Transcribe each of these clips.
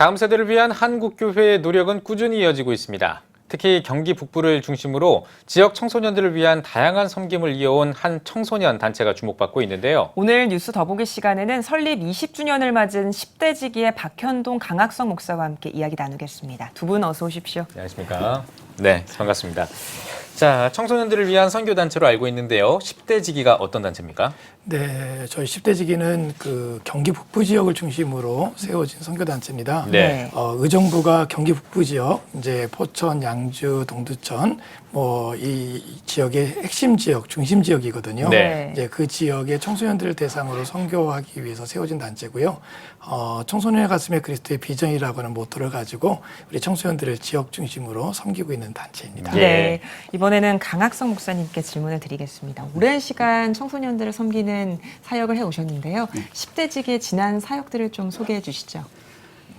다음 세대를 위한 한국교회의 노력은 꾸준히 이어지고 있습니다. 특히 경기 북부를 중심으로 지역 청소년들을 위한 다양한 섬김을 이어온 한 청소년 단체가 주목받고 있는데요. 오늘 뉴스 더보기 시간에는 설립 20주년을 맞은 10대 지기의 박현동 강학성 목사와 함께 이야기 나누겠습니다. 두 분 어서 오십시오. 안녕하십니까? 네, 반갑습니다. 자, 청소년들을 위한 선교 단체로 알고 있는데요. 10대 지기가 어떤 단체입니까? 네, 저희 10대 지기는 그 경기 북부 지역을 중심으로 세워진 선교 단체입니다. 네. 어, 의정부가 경기 북부 지역, 이제 포천, 양주, 동두천, 뭐 이 지역의 핵심 지역, 중심 지역이거든요. 네. 이제 그 지역의 청소년들을 대상으로 선교하기 위해서 세워진 단체고요. 어, 청소년의 가슴에 그리스도의 비전이라고 하는 모토를 가지고 우리 청소년들을 지역 중심으로 섬기고 있는 단체입니다. 예. 네. 이번에는 강학성 목사님께 질문을 드리겠습니다. 오랜 시간 청소년들을 섬기는 사역을 해 오셨는데요. 10대 지기의 지난 사역들을 좀 소개해 주시죠.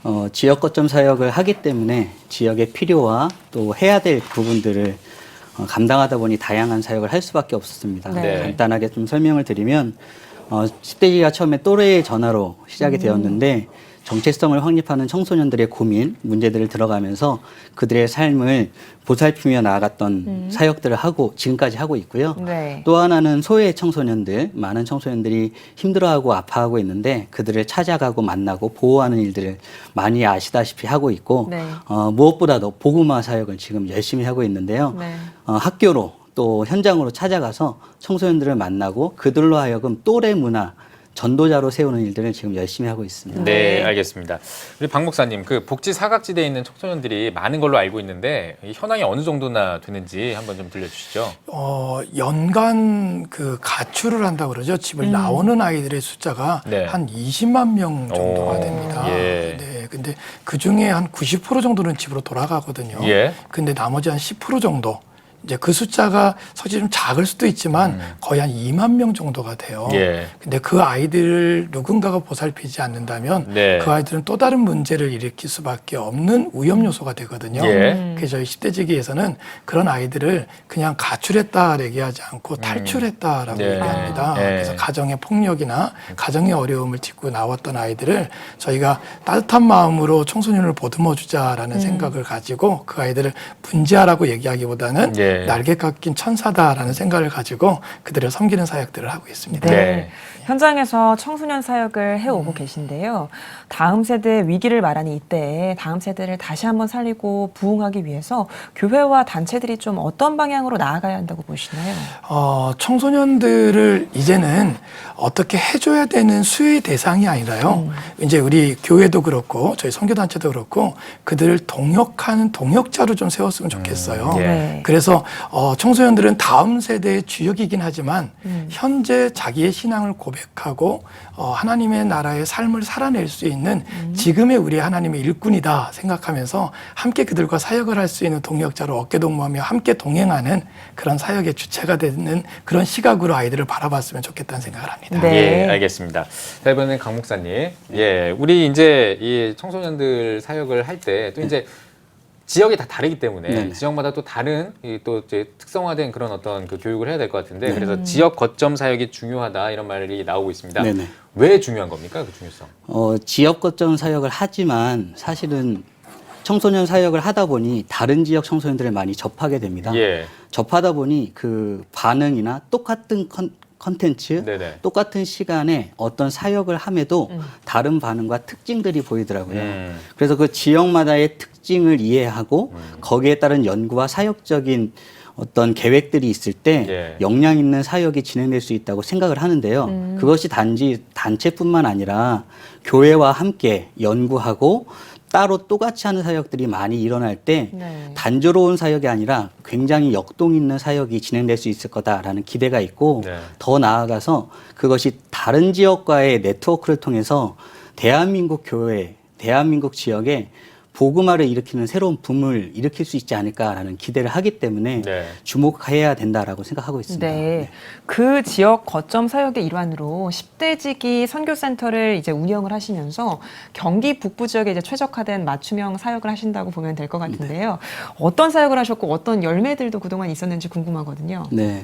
어, 지역 거점 사역을 하기 때문에 지역의 필요와 또 해야 될 부분들을 어, 감당하다 보니 다양한 사역을 할 수밖에 없었습니다. 네. 간단하게 좀 설명을 드리면 어, 10대기가 처음에 또래의 전화로 시작이 되었는데 정체성을 확립하는 청소년들의 고민, 문제들을 들어가면서 그들의 삶을 보살피며 나아갔던 사역들을 하고 지금까지 하고 있고요. 네. 또 하나는 소외 청소년들, 많은 청소년들이 힘들어하고 아파하고 있는데 그들을 찾아가고 만나고 보호하는 일들을 많이 아시다시피 하고 있고 네. 어, 무엇보다도 복음화 사역을 지금 열심히 하고 있는데요. 네. 어, 학교로 또 현장으로 찾아가서 청소년들을 만나고 그들로 하여금 또래 문화 전도자로 세우는 일들을 지금 열심히 하고 있습니다. 네, 네. 알겠습니다. 우리 박 목사님, 그 복지 사각지대에 있는 청소년들이 많은 걸로 알고 있는데 이 현황이 어느 정도나 되는지 한번 좀 들려주시죠. 어, 연간 그 가출을 한다고 그러죠. 집을 나오는 아이들의 숫자가 네. 한 20만 명 정도가 오, 됩니다. 예. 네. 근데 그 중에 한 90% 정도는 집으로 돌아가거든요. 예. 근데 나머지 한 10% 정도 이제 그 숫자가 사실 좀 작을 수도 있지만 거의 한 2만 명 정도가 돼요. 음. 예. 근데 그 아이들을 누군가가 보살피지 않는다면 네. 그 아이들은 또 다른 문제를 일으킬 수밖에 없는 위험 요소가 되거든요. 예. 그래서 저희 10대 지기에서는 그런 아이들을 그냥 가출했다 얘기하지 않고 탈출했다라고 네. 얘기합니다. 네. 그래서 가정의 폭력이나 가정의 어려움을 딛고 나왔던 아이들을 저희가 따뜻한 마음으로 청소년을 보듬어 주자라는 생각을 가지고 그 아이들을 분지하라고 얘기하기보다는 예. 날개 깎인 천사다라는 생각을 가지고 그들을 섬기는 사역들을 하고 있습니다. 네. 네. 현장에서 청소년 사역을 해오고 계신데요. 다음 세대의 위기를 말하는 이때에 다음 세대를 다시 한번 살리고 부흥하기 위해서 교회와 단체들이 좀 어떤 방향으로 나아가야 한다고 보시나요? 어, 청소년들을 이제는 어떻게 해줘야 되는 수의 대상이 아니라요. 이제 우리 교회도 그렇고 저희 선교단체도 그렇고 그들을 동역하는 동역자로 좀 세웠으면 좋겠어요. 예. 네. 그래서 어, 청소년들은 다음 세대의 주역이긴 하지만 현재 자기의 신앙을 고백하고 어, 하나님의 나라의 삶을 살아낼 수 있는 지금의 우리 하나님의 일꾼이다 생각하면서 함께 그들과 사역을 할 수 있는 동역자로 어깨동무하며 함께 동행하는 그런 사역의 주체가 되는 그런 시각으로 아이들을 바라봤으면 좋겠다는 생각을 합니다. 네. 예, 알겠습니다. 자, 이번에는 강 목사님. 예, 우리 이제 이 청소년들 사역을 할 때 또 이제 지역이 다 다르기 때문에 네네. 지역마다 또 다른 이 또 이제 특성화된 그런 어떤 그 교육을 해야 될 것 같은데 네. 그래서 지역 거점 사역이 중요하다 이런 말이 나오고 있습니다. 네네. 왜 중요한 겁니까 그 중요성? 어, 지역 거점 사역을 하지만 사실은 청소년 사역을 하다 보니 다른 지역 청소년들을 많이 접하게 됩니다. 예, 접하다 보니 그 반응이나 똑같은 컨, 컨텐츠, 네네. 똑같은 시간에 어떤 사역을 함에도 다른 반응과 특징들이 보이더라고요. 음. 그래서 그 지역마다의 특징을 이해하고 거기에 따른 연구와 사역적인 어떤 계획들이 있을 때 예. 역량 있는 사역이 진행될 수 있다고 생각을 하는데요. 그것이 단지 단체뿐만 아니라 교회와 함께 연구하고 따로 똑같이 하는 사역들이 많이 일어날 때 네. 단조로운 사역이 아니라 굉장히 역동 있는 사역이 진행될 수 있을 거다라는 기대가 있고 네. 더 나아가서 그것이 다른 지역과의 네트워크를 통해서 대한민국 교회, 대한민국 지역에 복음화를 일으키는 새로운 붐을 일으킬 수 있지 않을까라는 기대를 하기 때문에 네. 주목해야 된다라고 생각하고 있습니다. 네. 그 지역 거점 사역의 일환으로 10대 지기 선교센터를 이제 운영을 하시면서 경기 북부 지역에 이제 최적화된 맞춤형 사역을 하신다고 보면 될 것 같은데요. 어떤 사역을 하셨고 어떤 열매들도 그동안 있었는지 궁금하거든요. 네.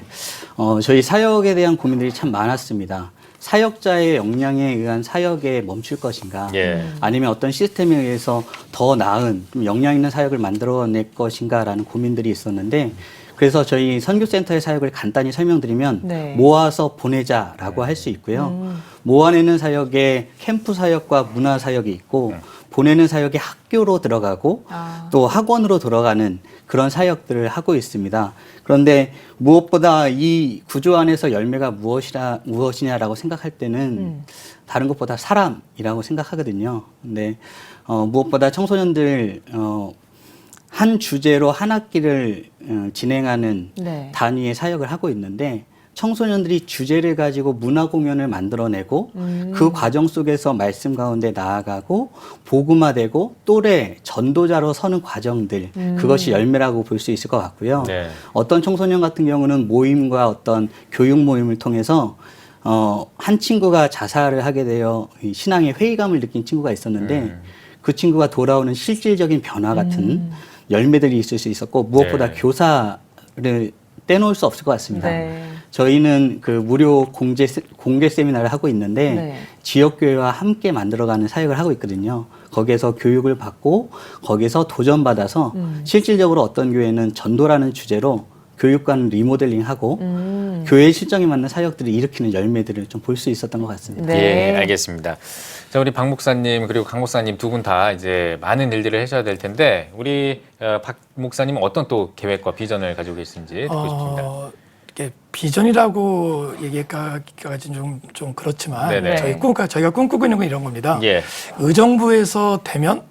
어, 저희 사역에 대한 고민들이 참 많았습니다. 사역자의 역량에 의한 사역에 멈출 것인가 예. 아니면 어떤 시스템에 의해서 더 나은 좀 역량 있는 사역을 만들어낼 것인가라는 고민들이 있었는데 그래서 저희 선교센터의 사역을 간단히 설명드리면 네. 모아서 보내자라고 할 수 있고요. 음. 모아내는 사역에 캠프 사역과 문화 사역이 있고 보내는 사역이 학교로 들어가고 아. 또 학원으로 들어가는 그런 사역들을 하고 있습니다. 그런데 무엇보다 이 구조 안에서 열매가 무엇이라 무엇이냐라고 생각할 때는 음. 다른 것보다 사람이라고 생각하거든요. 근데 어, 무엇보다 청소년들 어, 한 주제로 한 학기를 어, 진행하는 네. 단위의 사역을 하고 있는데 청소년들이 주제를 가지고 문화 공연을 만들어내고 음. 그 과정 속에서 말씀 가운데 나아가고 복음화되고 또래 전도자로 서는 과정들 음. 그것이 열매라고 볼 수 있을 것 같고요. 네. 어떤 청소년 같은 경우는 모임과 어떤 교육 모임을 통해서 어, 한 친구가 자살을 하게 되어 이 신앙의 회의감을 느낀 친구가 있었는데 음. 그 친구가 돌아오는 실질적인 변화 같은 음. 열매들이 있을 수 있었고 무엇보다 네. 교사를 떼놓을 수 없을 것 같습니다. 네. 저희는 그 무료 공제, 세- 공개 세미나를 하고 있는데 네. 지역교회와 함께 만들어가는 사역을 하고 있거든요. 거기에서 교육을 받고 거기서 도전받아서 음. 실질적으로 어떤 교회는 전도라는 주제로 교육관 리모델링하고 음. 교회 실정에 맞는 사역들을 일으키는 열매들을 좀 볼 수 있었던 것 같습니다. 네. 예, 알겠습니다. 자, 우리 박 목사님 그리고 강 목사님 두 분 다 이제 많은 일들을 하셔야 될 텐데 우리 어, 박 목사님은 어떤 또 계획과 비전을 가지고 계신지 듣고 싶습니다. 어, 이게 비전이라고 얘기하기까지는 좀, 좀 그렇지만 네네. 저희 꿈 저희가 꿈꾸고 있는 건 이런 겁니다. 예. 의정부에서 되면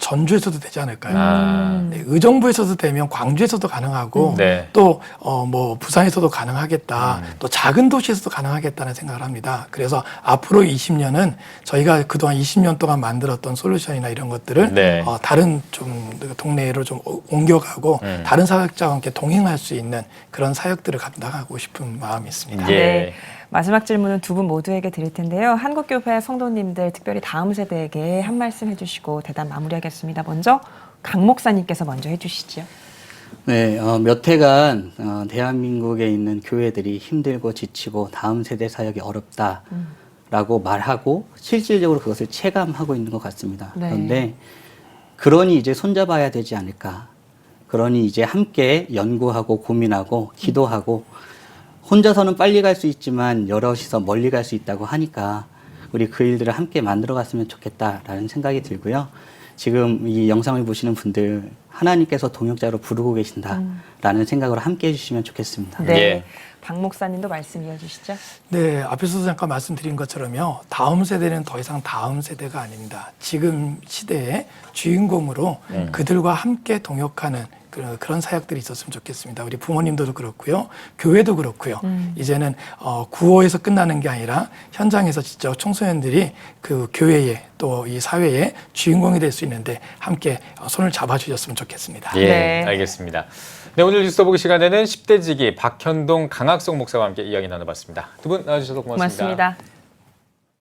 전주에서도 되지 않을까요? 아, 네, 의정부에서도 되면 광주에서도 가능하고 네. 또 어 뭐 부산에서도 가능하겠다. 또 작은 도시에서도 가능하겠다는 생각을 합니다. 그래서 앞으로 20년은 저희가 그동안 20년 동안 만들었던 솔루션이나 이런 것들을 네. 어 다른 좀 동네로 좀 오- 옮겨가고 음. 다른 사역자와 함께 동행할 수 있는 그런 사역들을 감당하고 싶은 마음이 있습니다. 예. 네. 마지막 질문은 두 분 모두에게 드릴 텐데요. 한국교회 성도님들, 특별히 다음 세대에게 한 말씀 해주시고 대담 마무리하겠습니다. 먼저 강 목사님께서 먼저 해주시죠. 네, 어, 몇 해간 어, 대한민국에 있는 교회들이 힘들고 지치고 다음 세대 사역이 어렵다라고 말하고 실질적으로 그것을 체감하고 있는 것 같습니다. 네. 그런데 그러니 이제 손잡아야 되지 않을까. 그러니 이제 함께 연구하고 고민하고 기도하고 혼자서는 빨리 갈 수 있지만 여럿이서 멀리 갈 수 있다고 하니까 우리 그 일들을 함께 만들어 갔으면 좋겠다라는 생각이 들고요. 지금 이 영상을 보시는 분들 하나님께서 동역자로 부르고 계신다라는 생각으로 함께 해주시면 좋겠습니다. 네. 예. 박 목사님도 말씀 이어주시죠. 네, 앞에서도 잠깐 말씀드린 것처럼요. 다음 세대는 더 이상 다음 세대가 아닙니다. 지금 시대의 주인공으로 그들과 함께 동역하는 그- 그런 사역들이 있었으면 좋겠습니다. 우리 부모님들도 그렇고요. 교회도 그렇고요. 이제는 어, 구호에서 끝나는 게 아니라 현장에서 직접 청소년들이 그 교회에 또 이 사회의 주인공이 될 수 있는데 함께 어, 손을 잡아주셨으면 좋겠습니다. 예, 네. 알겠습니다. 네, 오늘 뉴스 보기 시간에는 10대 지기 박현동 강학성 목사와 함께 이야기 나눠봤습니다. 두 분 나와주셔서 고맙습니다. 고맙습니다.